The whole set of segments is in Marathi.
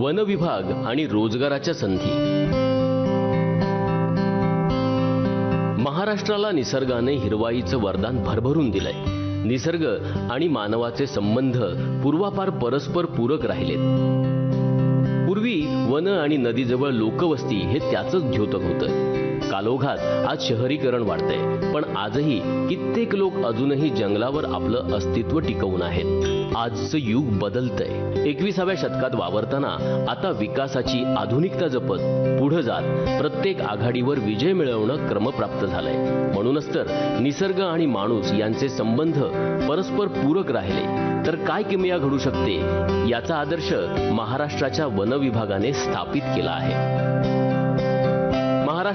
वन विभाग आणि रोजगाराच्या संधी. महाराष्ट्राला निसर्गाने हिरवाईचं वरदान भरभरून दिलंय. निसर्ग आणि मानवाचे संबंध पूर्वापार परस्पर पूरक राहिलेत. पूर्वी वन आणि नदीजवळ लोकवस्ती हे त्याचंच द्योतक होतं. कालोघात आज शहरीकरण वाढतंय पण आजही कित्येक लोक अजूनही जंगलावर आपलं अस्तित्व टिकवून आहेत. आजचं युग बदलतंय. एकविसाव्या शतकात वावरताना आता विकासाची आधुनिकता जपत पुढे जात प्रत्येक आघाडीवर विजय मिळवणं क्रमप्राप्त झालंय. म्हणूनच तर निसर्ग आणि माणूस यांचे संबंध परस्पर पूरक राहिले. तर काय किमया घडू शकते? याचा आदर्श महाराष्ट्राच्या वन विभागाने स्थापित केला आहे.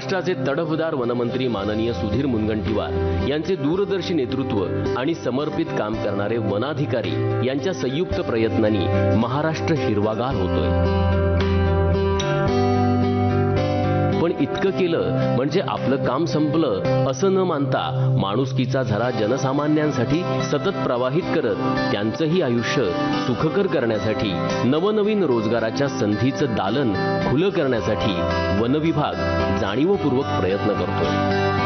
महाराष्ट्राचे तडफदार वनमंत्री माननीय सुधीर मुनगंटीवार यांचे दूरदर्शी नेतृत्व आणि समर्पित काम करणारे वनाधिकारी यांच्या संयुक्त प्रयत्नांनी महाराष्ट्र हिरवागार होतोय. इतकं केलं म्हणजे आपलं काम संपलं असं न मानता माणुसकीचा झरा जनसामान्यांसाठी सतत प्रवाहित करत त्यांचंही आयुष्य सुखकर करण्यासाठी नवनवीन रोजगाराच्या संधीचं दालन खुलं करण्यासाठी वनविभाग जाणीवपूर्वक प्रयत्न करतोय.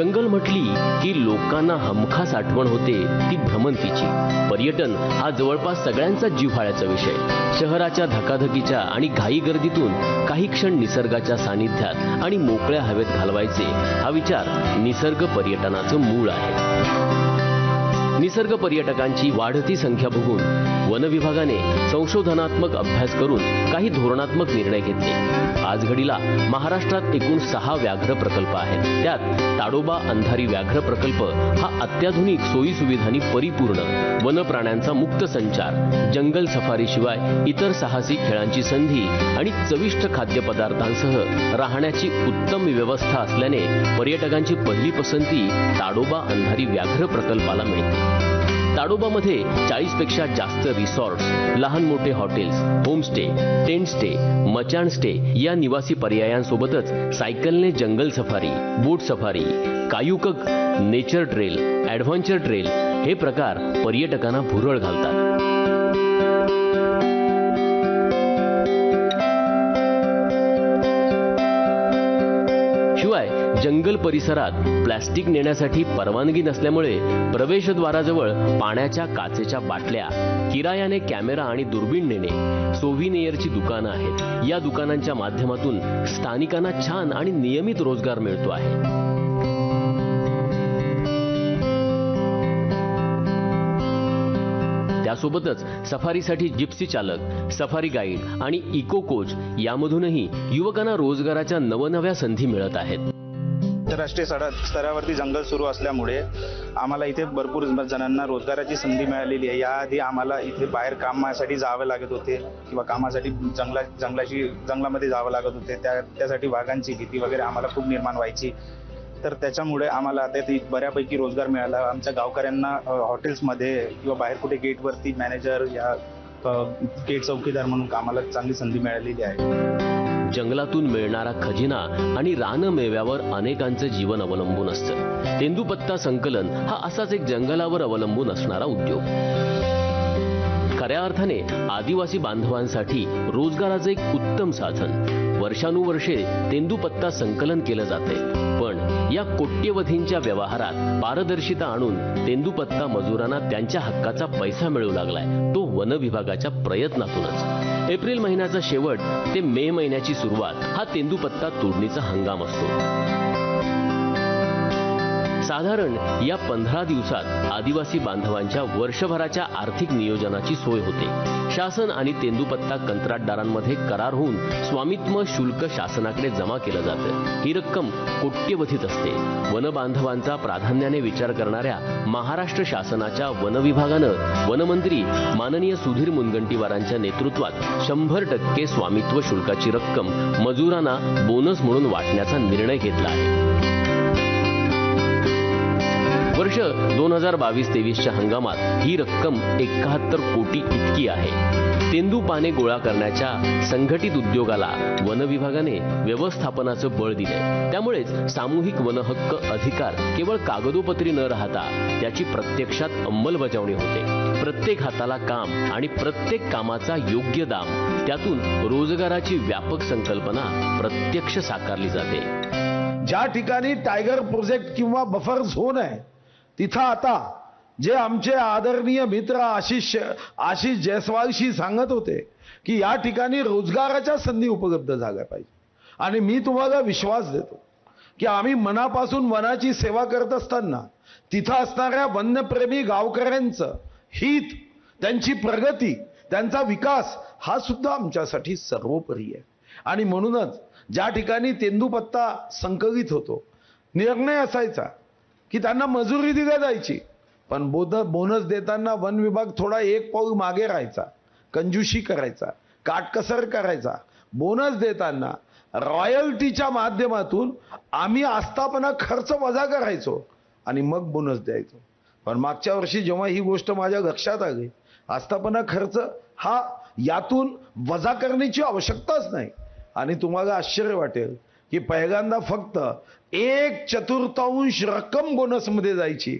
जंगल म्हटली की लोकांना हमखास आठवण होते ती भ्रमंतीची. पर्यटन हा जवळपास सगळ्यांचा जिव्हाळ्याचा विषय. शहराच्या धकाधकीच्या आणि घाई गर्दीतून काही क्षण निसर्गाच्या सानिध्यात आणि मोकळ्या हवेत घालवायचे हा विचार निसर्ग पर्यटनाचं मूळ आहे. निसर्ग पर्यटकांची वाढती संख्या बघून वन विभागाने संशोधनात्मक अभ्यास करून काही धोरणात्मक निर्णय घेतले. आज घडीला महाराष्ट्रात एकूण सहा व्याघ्र प्रकल्प आहेत. त्यात ताडोबा अंधारी व्याघ्र प्रकल्प हा अत्याधुनिक सोयी सुविधांनी परिपूर्ण वन प्राण्यांचा मुक्त संचार जंगल सफारीशिवाय इतर साहसी खेळांची संधी आणि चविष्ट खाद्यपदार्थांसह राहण्याची उत्तम व्यवस्था असल्याने पर्यटकांची पहिली पसंती ताडोबा अंधारी व्याघ्र प्रकल्पाला मिळते. ताडोबामध्ये चाळीसपेक्षा जास्त रिसॉर्ट्स लहान मोठे hotels homestay tent stay मचाण stay या निवासी पर्यायांसोबतच सायकलने जंगल safari boat safari कायुकक nature trail adventure trail हे प्रकार पर्यटकांना भुरळ घालतात. शिवाय जंगल परिसरात प्लॅस्टिक नेण्यासाठी परवानगी नसल्यामुळे प्रवेशद्वाराजवळ पाण्याच्या काचेच्या बाटल्या किरायाने कॅमेरा आणि दुर्बीण नेणे सोव्हिनियरची दुकानं आहेत. या दुकानांच्या माध्यमातून स्थानिकांना छान आणि नियमित रोजगार मिळतो आहे. यासोबतच सफारीसाठी जिप्सी चालक सफारी गाईड आणि इको कोच यामधूनही युवकांना रोजगाराच्या नवनव्या संधी मिळत आहेत. आंतरराष्ट्रीय स्तरा- स्तरावरती जंगल सुरू असल्यामुळे आम्हाला इथे भरपूर जणांना रोजगाराची संधी मिळालेली आहे. याआधी आम्हाला इथे बाहेर कामासाठी जावे लागत होते किंवा कामासाठी जंगला जंगलाची जंगलामध्ये जावं लागत होते. त्या त्यासाठी वाघांची भीती वगैरे आम्हाला खूप निर्माण व्हायची. तर त्याच्यामुळे आम्हाला आता बऱ्यापैकी रोजगार मिळाला. आमच्या गावकऱ्यांना हॉटेल्समध्ये किंवा बाहेर कुठे गेटवरती मॅनेजर या गेट चौकीदार म्हणून कामाला चांगली संधी मिळालेली आहे. जंगलातून मिळणारा खजिना आणि रानमेव्यावर अनेकांचं जीवन अवलंबून असतं. तेंदुपत्ता संकलन हा असाच एक जंगलावर अवलंबून असणारा उद्योग. खऱ्या अर्थाने आदिवासी बांधवांसाठी रोजगाराचं एक उत्तम साधन. वर्षानुवर्षे तेंदुपत्ता संकलन केलं जाते या कोट्यवधींच्या व्यवहारात पारदर्शिता आणून तेंदुपत्ता मजुरांना त्यांच्या हक्काचा पैसा मिळू लागलाय तो वन विभागाच्या प्रयत्नातूनच. एप्रिल महिन्याचा शेवट ते मे महिन्याची सुरुवात हा तेंदुपत्ता तोडणीचा हंगाम असतो. साधारण या पंधरा दिवसात आदिवासी बांधवांच्या वर्षभराच्या आर्थिक नियोजनाची सोय होते. शासन आणि तेंदुपत्ता कंत्राटदारांमध्ये करार होऊन स्वामित्व शुल्क शासनाकडे जमा केलं जातं. ही रक्कम कोट्यवधीत असते. वन बांधवांचा प्राधान्याने विचार करणाऱ्या महाराष्ट्र शासनाच्या वन विभागानं वनमंत्री माननीय सुधीर मुनगंटीवारांच्या नेतृत्वात शंभर टक्के स्वामित्व शुल्काची रक्कम मजुरांना बोनस म्हणून वाटण्याचा निर्णय घेतला आहे. वर्ष दोन हजार बावीस तेवीसच्या हंगामात ही रक्कम एकाहत्तर कोटी इतकी आहे. तेंदू पाने गोळा करण्याच्या संघटित उद्योगाला वन विभागाने व्यवस्थापनाचं बळ दिले त्यामुळेच सामूहिक वन हक्क अधिकार केवळ कागदोपत्री न राहता त्याची प्रत्यक्षात अंमलबजावणी होते. प्रत्येक हाताला काम आणि प्रत्येक कामाचा योग्य दाम त्यातून रोजगाराची व्यापक संकल्पना प्रत्यक्ष साकारली जाते. ज्या ठिकाणी टायगर प्रोजेक्ट किंवा बफर झोन आहे तिथं आता जे आमचे आदरणीय मित्र आशिष आशिष जयस्वालशी सांगत होते की या ठिकाणी रोजगाराच्या संधी उपलब्ध झाल्या पाहिजे. आणि मी तुम्हाला विश्वास देतो की आम्ही मनापासून वनाची सेवा करत असताना तिथं असणाऱ्या वन्यप्रेमी गावकऱ्यांचं हित त्यांची प्रगती त्यांचा विकास हा सुद्धा आमच्यासाठी सर्वोपरी आहे. आणि म्हणूनच ज्या ठिकाणी तेंदूपत्ता संकलित होतो निर्णय असायचा की त्यांना मजुरी दिल्या जायची. पण बोध बोनस देताना वन विभाग थोडा एक पाऊल मागे राहायचा. कंजूशी करायचा. काटकसर करायचा. बोनस देताना रॉयल्टीच्या माध्यमातून आम्ही आस्थापना खर्च वजा करायचो आणि मग बोनस द्यायचो. पण मागच्या वर्षी जेव्हा ही गोष्ट माझ्या लक्षात आली आस्थापना खर्च हा यातून वजा करण्याची आवश्यकताच नाही. आणि तुम्हाला आश्चर्य वाटेल की पहिल्यांदा फक्त एक चतुर्थांश रक्कम बोनसमध्ये जायची.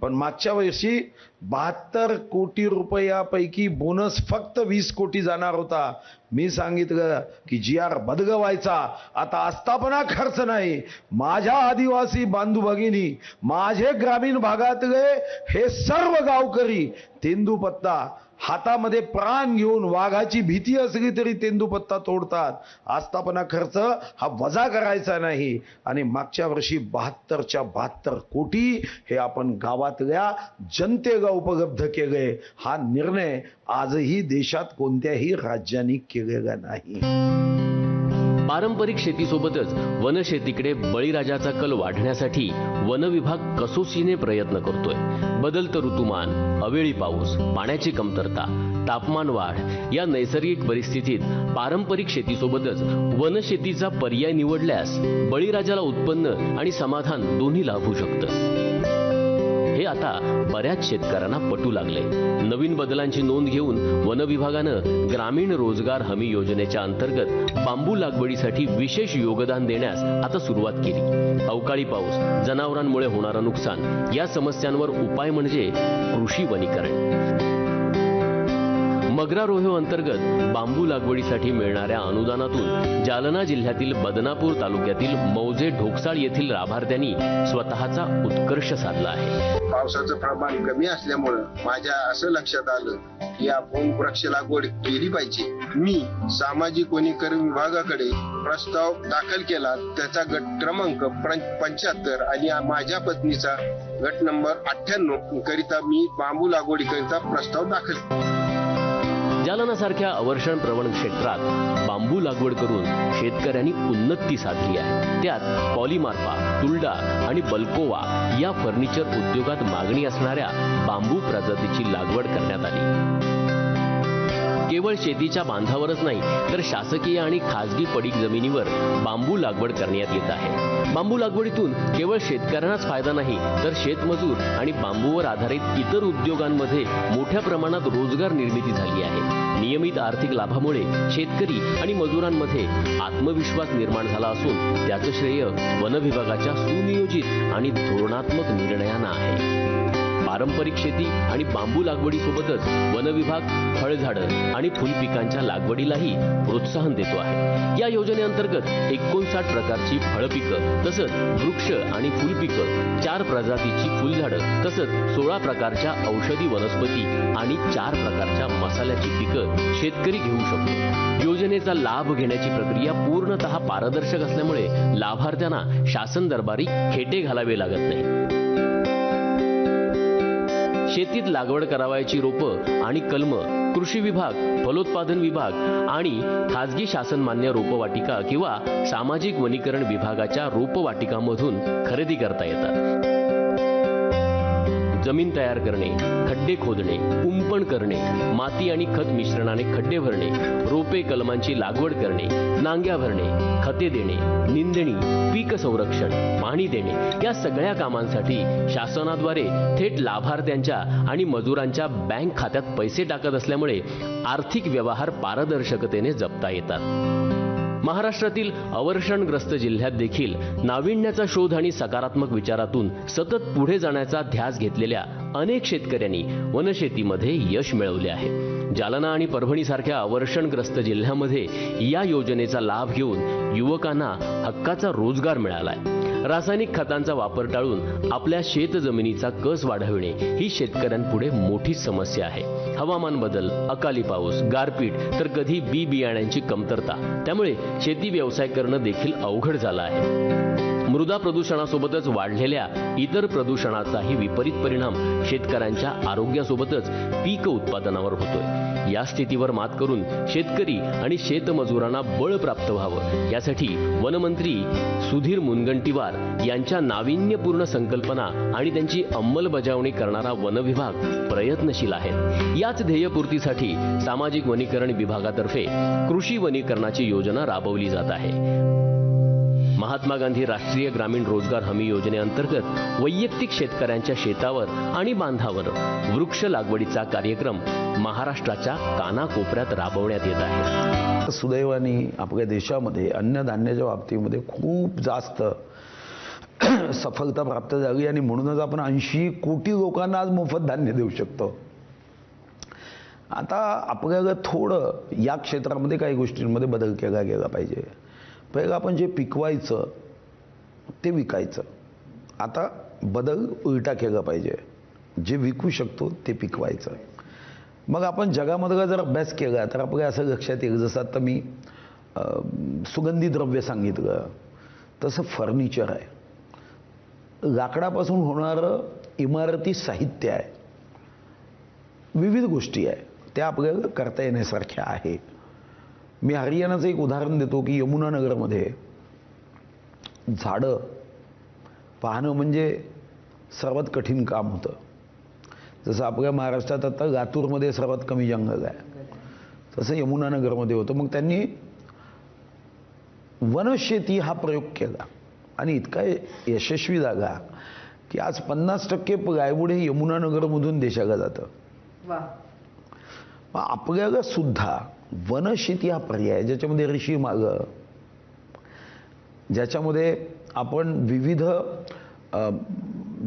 पण मागच्या वर्षी बहात्तर कोटी रुपयापैकी बोनस फक्त वीस कोटी जाणार होता. मी सांगितलं की जी आर बदगवायचा. आता आस्थापना खर्च नाही. माझ्या आदिवासी बांधू भगिनी माझे ग्रामीण भागातले हे सर्व गावकरी तेंदूपत्ता हातामध्ये प्राण घेऊन वाघाची भीती असली तरी तेंदूपत्ता तोडतात. आस्थापना खर्च हा वजा करायचा नाही. आणि मागच्या वर्षी बहात्तरच्या बहात्तर कोटी हे आपण गावातल्या जनतेला उपलब्ध केले. हा निर्णय आजही देशात कोणत्याही राज्याने केलेला नाही. पारंपरिक शेतीसोबतच वनशेतीकडे बळीराजाचा कल वाढण्यासाठी वन विभाग कसोशीने प्रयत्न करतोय. बदलतं ऋतुमान अवेळी पाऊस पाण्याची कमतरता तापमान वाढ या नैसर्गिक परिस्थितीत पारंपरिक शेतीसोबतच वनशेतीचा पर्याय निवडल्यास बळीराजाला उत्पन्न आणि समाधान दोन्ही लाभू शकतं. हे आता बऱ्याच शेतकऱ्यांना पटू लागले. नवीन बदलांची नोंद घेऊन वन विभागानं ग्रामीण रोजगार हमी योजनेच्या अंतर्गत बांबू लागवडीसाठी विशेष योगदान देण्यास आता सुरुवात केली. अवकाळी पाऊस जनावरांमुळे होणारं नुकसान या समस्यांवर उपाय म्हणजे कृषी वनीकरण. मगरा रोह्यो अंतर्गत बांबू लागवडीसाठी मिळणाऱ्या अनुदानातून जालना जिल्ह्यातील बदनापूर तालुक्यातील मौजे ढोकसाळ येथील लाभार्थ्यांनी स्वतःचा उत्कर्ष साधला आहे पावसाचं प्रमाण कमी असल्यामुळं माझ्या असं लक्षात आलं की आपण वृक्ष लागवड केली पाहिजे मी सामाजिक वनीकरण विभागाकडे प्रस्ताव दाखल केला त्याचा गट क्रमांक पंच्याहत्तर आणि माझ्या पत्नीचा गट नंबर अठ्ठ्याण्णव करिता मी बांबू लागवडीकरिता प्रस्ताव दाखल केला. जालनासारख्या अवर्षण प्रवण क्षेत्रात बांबू लागवड करून शेतकऱ्यांनी उन्नती साधली आहे. त्यात पॉलिमार्पा तुलडा आणि बल्कोवा या फर्निचर उद्योगात मागणी असणाऱ्या बांबू प्रजातीची लागवड करण्यात आली. केवळ शेतीच्या बांधावरच नाही तर शासकीय आणि खासगी पडीक जमिनीवर बांबू लागवड करण्यात येत आहे. बांबू लागवडीतून केवळ शेतकऱ्यांनाच फायदा नाही तर शेतमजूर आणि बांबूवर आधारित इतर उद्योगांमध्ये मोठ्या प्रमाणात रोजगार निर्मिती झाली आहे. नियमित आर्थिक लाभामुळे शेतकरी आणि मजुरांमध्ये आत्मविश्वास निर्माण झाला असून त्याचं श्रेय वन विभागाच्या सुनियोजित आणि धोरणात्मक निर्णयांना आहे. पारंपरिक शेती आणि बांबू लागवडीसोबतच वनविभाग फळझाडं आणि फुलपिकांच्या लागवडीलाही प्रोत्साहन देतो आहे. या योजनेअंतर्गत एकोणसाठ प्रकारची फळपिकं तसंच वृक्ष आणि फुलपिकं चार प्रजातीची फुलझाडं तसंच सोळा प्रकारच्या औषधी वनस्पती आणि चार प्रकारच्या मसाल्याची पिकं शेतकरी घेऊ शकतो. योजनेचा लाभ घेण्याची प्रक्रिया पूर्णतः पारदर्शक असल्यामुळे लाभार्थ्यांना शासन दरबारी खेटे घालावे लागत नाही. शेतीत लागवड करावयाची रोपं आणि कलम कृषी विभाग फलोत्पादन विभाग आणि खाजगी शासनमान्य रोपवाटिका किंवा सामाजिक वनीकरण विभागाच्या रोपवाटिकामधून खरेदी करता येतात. जमीन तयार करणे खड्डे खोदणे कुंपण करणे माती आणि खत मिश्रणाने खड्डे भरणे रोपे कलमांची लागवड करणे नांग्या भरणे खते देणे निंदणी पीक संरक्षण पाणी देणे या सगळ्या कामांसाठी शासनाद्वारे थेट लाभार्थ्यांच्या आणि मजुरांच्या बँक खात्यात पैसे टाकत असल्यामुळे आर्थिक व्यवहार पारदर्शकतेने जपता येतात. महाराष्ट्रातील अवर्षणग्रस्त जिल्ह्यात देखील नाविन्याचा शोध आणि सकारात्मक विचारातून सतत पुढे जाण्याचा ध्यास घेतलेल्या अनेक शेतकऱ्यांनी वनशेतीमध्ये यश मिळवले आहे. जालना आणि परभणीसारख्या अवर्षणग्रस्त जिल्ह्यामध्ये या योजनेचा लाभ घेऊन युवकांना हक्काचा रोजगार मिळालाय. रासायनिक खतांचा वापर टाळून आपल्या शेत जमिनीचा कस वाढविणे ही शेतकऱ्यांपुढे मोठी समस्या आहे. हवामान बदल अकाली पाऊस गारपीट तर कधी बी बियाण्यांची कमतरता. त्यामुळे शेती व्यवसाय करणं देखील अवघड झालं आहे. मृदा प्रदूषणासोबतच वाढलेल्या इतर प्रदूषणाचाही विपरीत परिणाम शेतकऱ्यांच्या आरोग्यासोबतच पीक उत्पादनावर होतोय. या स्थितीवर मात करून शेतकरी आणि शेतमजुरांना बळ प्राप्त व्हावं. यासाठी वनमंत्री सुधीर मुनगंटीवार यांच्या नाविन्यपूर्ण संकल्पना आणि त्यांची अंमलबजावणी करणारा वन विभाग प्रयत्नशील आहे याच ध्येयपूर्तीसाठी सामाजिक वनीकरण विभागातर्फे कृषी वनीकरणाची योजना राबवली जात आहे. महात्मा गांधी राष्ट्रीय ग्रामीण रोजगार हमी योजनेअंतर्गत वैयक्तिक शेतकऱ्यांच्या शेतावर आणि बांधावर वृक्ष लागवडीचा कार्यक्रम महाराष्ट्राच्या कानाकोपऱ्यात राबवण्यात येत आहे. सुदैवाने आपल्या देशामध्ये अन्नधान्याच्या बाबतीमध्ये खूप जास्त सफलता प्राप्त झाली आणि म्हणूनच आपण ऐंशी कोटी लोकांना आज मोफत धान्य देऊ शकतो. आता आपल्याला थोडं या क्षेत्रामध्ये काही गोष्टींमध्ये बदल केला गेला पाहिजे. पहिलं आपण जे पिकवायचं ते विकायचं. आता बदल उलटा केला पाहिजे. जे विकू शकतो ते पिकवायचं. मग आपण जगामधला जर अभ्यास केला तर आपल्या असं लक्षात येईल जसं आता मी सुगंधी द्रव्य सांगितलं तसं फर्निचर आहे. लाकडापासून होणारं इमारती साहित्य आहे. विविध गोष्टी आहे. त्या आपल्याला करता येण्यासारख्या आहे. मी हरियाणाचं एक उदाहरण देतो की यमुनानगरमध्ये झाडं पाहणं म्हणजे सर्वात कठीण काम होतं. जसं आपल्या महाराष्ट्रात आता लातूरमध्ये सर्वात कमी जंगल आहे. तसं यमुनानगरमध्ये होतं. मग त्यांनी वनशेती हा प्रयोग केला. आणि इतका यशस्वी झाला की आज पन्नास टक्के प्लायवूड हे यमुनानगरमधून देशाला जातं. आपल्याला सुद्धा वनशेती हा पर्याय ज्याच्यामध्ये ऋषी मार्ग. ज्याच्यामध्ये आपण विविध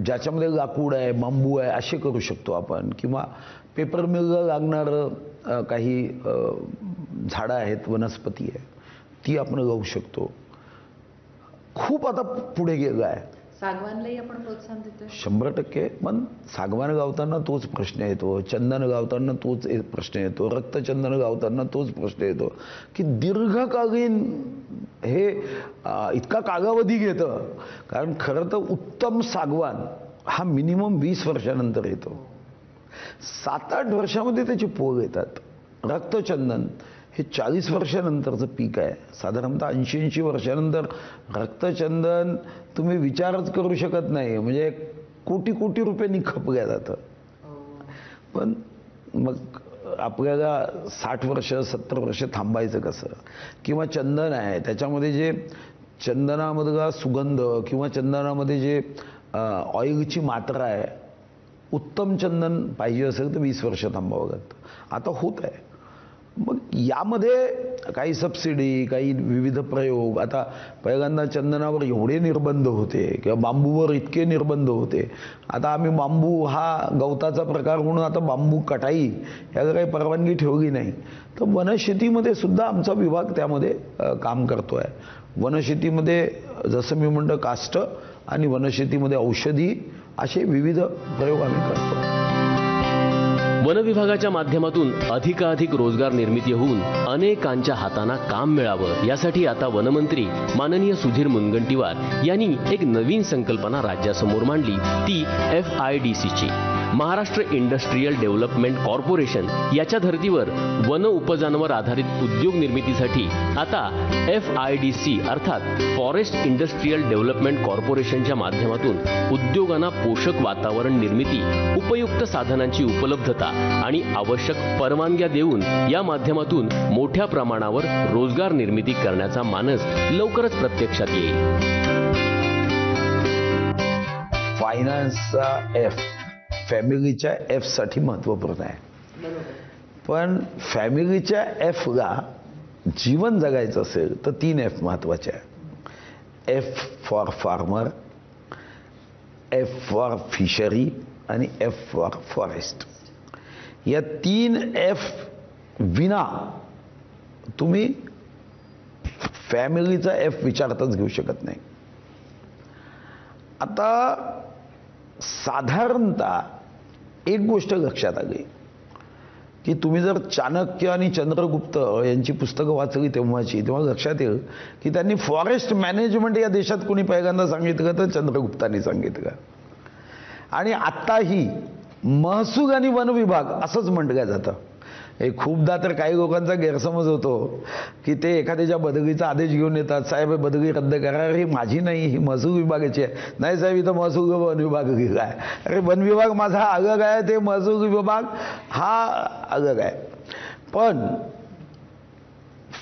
ज्याच्यामध्ये लाकूड आहे बांबू आहे असे करू शकतो आपण. किंवा पेपर मिलला लागणारं काही झाडं आहेत वनस्पती आहे ती आपण लावू शकतो. खूप आता पुढे गेलं आहे. सागवानलाही आपण प्रोत्साहन देतो शंभर टक्के. पण सागवान गावताना तोच प्रश्न येतो. चंदन गावताना तोच प्रश्न येतो. रक्तचंदन गावताना तोच प्रश्न येतो. की दीर्घकालीन हे इतका कालावधी घेतं. कारण खरं तर उत्तम सागवान हा मिनिमम वीस वर्षानंतर येतो. सात आठ वर्षामध्ये त्याची पोग येतात. रक्तचंदन हे चाळीस वर्षानंतरचं पीक आहे. साधारणतः ऐंशी ऐंशी वर्षानंतर रक्तचंदन तुम्ही विचारच करू शकत नाही. म्हणजे कोटी कोटी रुपयांनी खपल्या जातं. पण मग आपल्याला साठ वर्ष सत्तर वर्ष थांबायचं कसं? किंवा चंदन आहे. त्याच्यामध्ये जे चंदनामधला सुगंध किंवा चंदनामध्ये जे ऑइलची मात्रा आहे उत्तम चंदन पाहिजे असेल तर वीस वर्ष थांबावं लागतं. आता होत आहे. मग यामध्ये काही सबसिडी काही विविध प्रयोग. आता पहिल्यांदा चंदनावर एवढे निर्बंध होते किंवा बांबूवर इतके निर्बंध होते. आता आम्ही बांबू हा गवताचा प्रकार म्हणून आता बांबू कटाई याला काही परवानगी ठेवली नाही. तर वनशेतीमध्ये सुद्धा आमचा विभाग त्यामध्ये काम करतो आहे वनशेतीमध्ये जसं मी म्हणतो काष्ट आणि वनशेतीमध्ये औषधी असे विविध प्रयोग आम्ही करतो वन विभागाच्या माध्यमातून अधिकाधिक रोजगार निर्मिती होऊन अनेकांच्या हातांना काम मिळावं. यासाठी आता वनमंत्री माननीय सुधीर मुनगंटीवार यांनी एक नवीन संकल्पना राज्यासमोर मांडली ती एफ आय डी सीची महाराष्ट्र इंडस्ट्रीयल डेव्हलपमेंट कॉर्पोरेशन याच्या धर्तीवर वन उपजांवर आधारित उद्योग निर्मितीसाठी आता एफ आय डी सी अर्थात फॉरेस्ट इंडस्ट्रीयल डेव्हलपमेंट कॉर्पोरेशनच्या माध्यमातून उद्योगांना पोषक वातावरण निर्मिती उपयुक्त साधनांची उपलब्धता आणि आवश्यक परवानग्या देऊन या माध्यमातून मोठ्या प्रमाणावर रोजगार निर्मिती करण्याचा मानस लवकरच प्रत्यक्षात येईल. फायनान्सचा एफ फॅमिलीच्या एफसाठी महत्त्वपूर्ण आहे. पण फॅमिलीच्या एफला जीवन जगायचं असेल तर तीन एफ महत्त्वाचे आहे F for farmer F for fishery आणि एफ फॉर फॉरेस्ट या तीन एफ विना तुम्ही फॅमिलीचा एफ विचारताच घेऊ शकत नाही. आता साधारणतः एक गोष्ट लक्षात आली की तुम्ही जर चाणक्य आणि चंद्रगुप्त यांची पुस्तकं वाचली तेव्हाची तेव्हा लक्षात येईल की त्यांनी फॉरेस्ट मॅनेजमेंट या देशात कोणी पहिल्यांदा सांगितलं तर चंद्रगुप्तांनी सांगितलं. आणि आत्ताही महसूल आणि वन विभाग असंच म्हटलं जातं. हे खूपदा तर काही लोकांचा गैरसमज होतो की ते एखाद्याच्या बदगीचा आदेश घेऊन येतात साहेब बदगी रद्द करा. ही माझी नाही ही महसूल विभागाची आहे. नाही साहेब इथं महसूल वन विभाग गेला आहे. अरे वन विभाग माझा अलग आहे ते महसूल विभाग हा अलग आहे. पण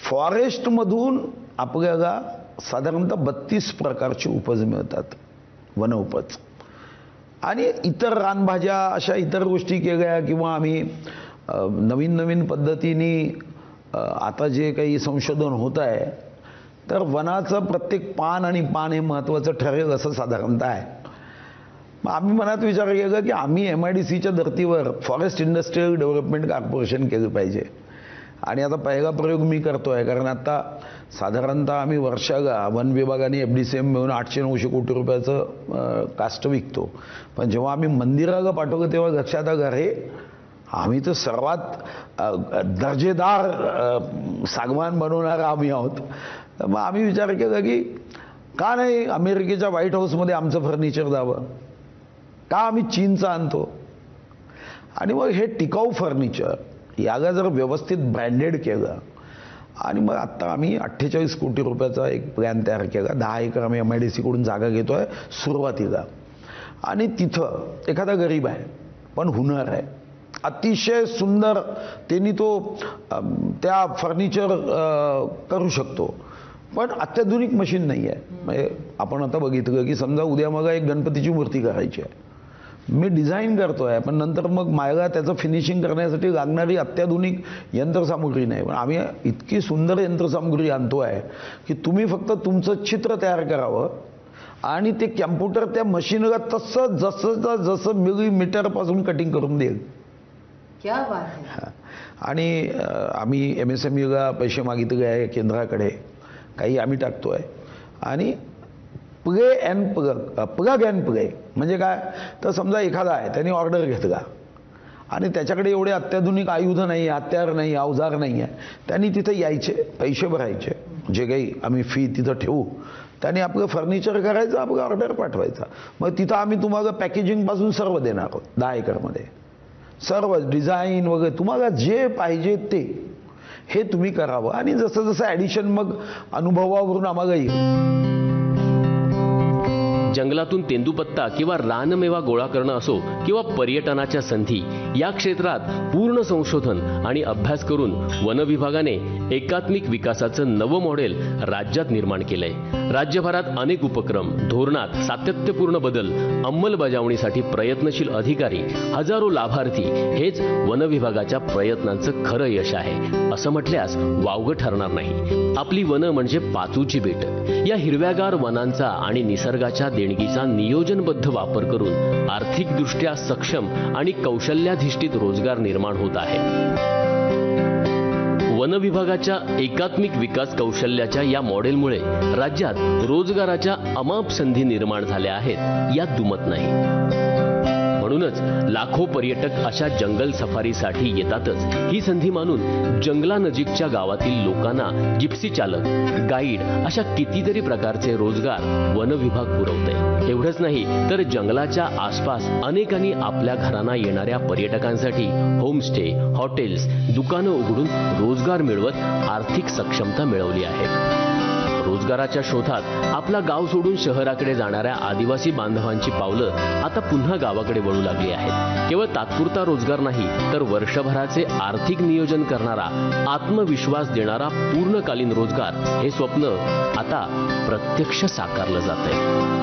फॉरेस्टमधून आपल्याला साधारणतः बत्तीस प्रकारची उपज मिळतात वनउपज आणि इतर रानभाज्या अशा इतर गोष्टी केल्या किंवा आम्ही नवीन नवीन पद्धतीने आता जे काही संशोधन होत आहे तर वनाचं प्रत्येक पान आणि पान हे महत्त्वाचं ठरेल असं साधारणतः आहे. मग आम्ही मनात विचार केला की आम्ही एम आय डी सीच्या धर्तीवर फॉरेस्ट इंडस्ट्रीयल डेव्हलपमेंट कॉर्पोरेशन केलं पाहिजे. आणि आता पहिला प्रयोग मी करतो आहे कारण आता साधारणतः आम्ही वर्षाला वन विभागाने एफ डी सी एम मिळून आठशे नऊशे कोटी रुपयाचं कास्ट विकतो. पण जेव्हा आम्ही मंदिराला पाठवलं तेव्हा लक्षात आलं हे आम्ही तर सर्वात दर्जेदार सागवान बनवणारा आम्ही आहोत. तर मग आम्ही विचार केला की का नाही अमेरिकेच्या व्हाईट हाऊसमध्ये आमचं फर्निचर जावं का आम्ही चीनचं आणतो? आणि मग हे टिकाऊ फर्निचर याला जर व्यवस्थित ब्रँडेड केलं आणि मग आत्ता आम्ही अठ्ठेचाळीस कोटी रुपयाचा एक प्लॅन तयार केला. दहा एकर आम्ही एम आय डी सीकडून जागा घेतो आहे सुरुवातीला. आणि तिथं एखादा गरीब आहे पण हुनर आहे. अतिशय सुंदर त्यांनी तो त्या फर्निचर करू शकतो. पण अत्याधुनिक मशीन नाही आहे. म्हणजे आपण आता बघितलं की समजा उद्या मग एक गणपतीची मूर्ती करायची आहे. मी डिझाईन करतो आहे पण नंतर मग मला त्याचं फिनिशिंग करण्यासाठी लागणारी अत्याधुनिक यंत्रसामुग्री नाही. पण आम्ही इतकी सुंदर यंत्रसामुग्री आणतो आहे की तुम्ही फक्त तुमचं चित्र तयार करावं आणि ते कॅम्प्युटर त्या मशीनला तसं जसं जसं मिलीमीटरपासून कटिंग करून देईल. आणि आम्ही एम एस एम यूला पैसे मागितले आहे केंद्राकडे. काही आम्ही टाकतोय. आणि play and plug plug and play म्हणजे काय? तर समजा एखादा आहे त्यांनी ऑर्डर घेतला. आणि त्याच्याकडे एवढे अत्याधुनिक आयुध नाही हत्यार नाही अवजार नाही आहे. त्यांनी तिथे यायचे पैसे भरायचे. जे काही आम्ही फी तिथं ठेवू. त्यांनी आपलं फर्निचर करायचं आपलं ऑर्डर पाठवायचा. मग तिथं आम्ही तुम्हाला पॅकेजिंगपासून सर्व देणार आहोत दहा एकरमध्ये. सर्व डिझाईन वगैरे तुम्हाला जे पाहिजे ते हे तुम्ही करावं. आणि जसं जसं ॲडिशन मग अनुभवावरून आम्हाला येईल. जंगलातून तेंदूपत्ता किंवा रानमेवा गोळा करणं असो किंवा पर्यटनाच्या संधी या क्षेत्रात पूर्ण संशोधन आणि अभ्यास करून वन विभागाने एकात्मिक विकासाचं नवं मॉडेल राज्यात निर्माण केलंय. राज्यभरात अनेक उपक्रम धोरणात सातत्यपूर्ण बदल अंमलबजावणीसाठी प्रयत्नशील अधिकारी हजारो लाभार्थी हेच वन विभागाच्या प्रयत्नांचं खरं यश आहे. असं म्हटल्यास वावगं ठरणार नाही. आपली वनं म्हणजे पाचूची बेट. या हिरव्यागार वनांचा आणि निसर्गाच्या देणगीचा नियोजनबद्ध वापर करून आर्थिकदृष्ट्या सक्षम आणि कौशल्याधिष्ठित रोजगार निर्माण होत आहे. वन विभागाच्या एकात्मिक विकास कौशल्याच्या या मॉडेलमुळे राज्यात रोजगाराच्या अमाप संधी निर्माण झाल्या आहेत यात दुमत नाही. म्हणूनच लाखो पर्यटक अशा जंगल सफारीसाठी येतातच. ही संधी मानून जंगलानजीकच्या गावातील लोकांना जिप्सी चालक गाईड अशा कितीतरी प्रकारचे रोजगार वन विभाग पुरवते एवढंच नाही तर जंगलाच्या आसपास अनेकांनी आपल्या घरांना येणाऱ्या पर्यटकांसाठी होमस्टे हॉटेल्स दुकानं उघडून रोजगार मिळवत आर्थिक सक्षमता मिळवली आहे. रोजगाराच्या शोधात आपला गाव सोडून शहराकडे जाणाऱ्या आदिवासी बांधवांची पावलं आता पुन्हा गावाकडे वळू लागली आहेत. केवळ तात्पुरता रोजगार नाही तर वर्षभराचे आर्थिक नियोजन करणारा आत्मविश्वास देणारा पूर्णकालीन रोजगार हे स्वप्न आता प्रत्यक्ष साकारलं जात आहे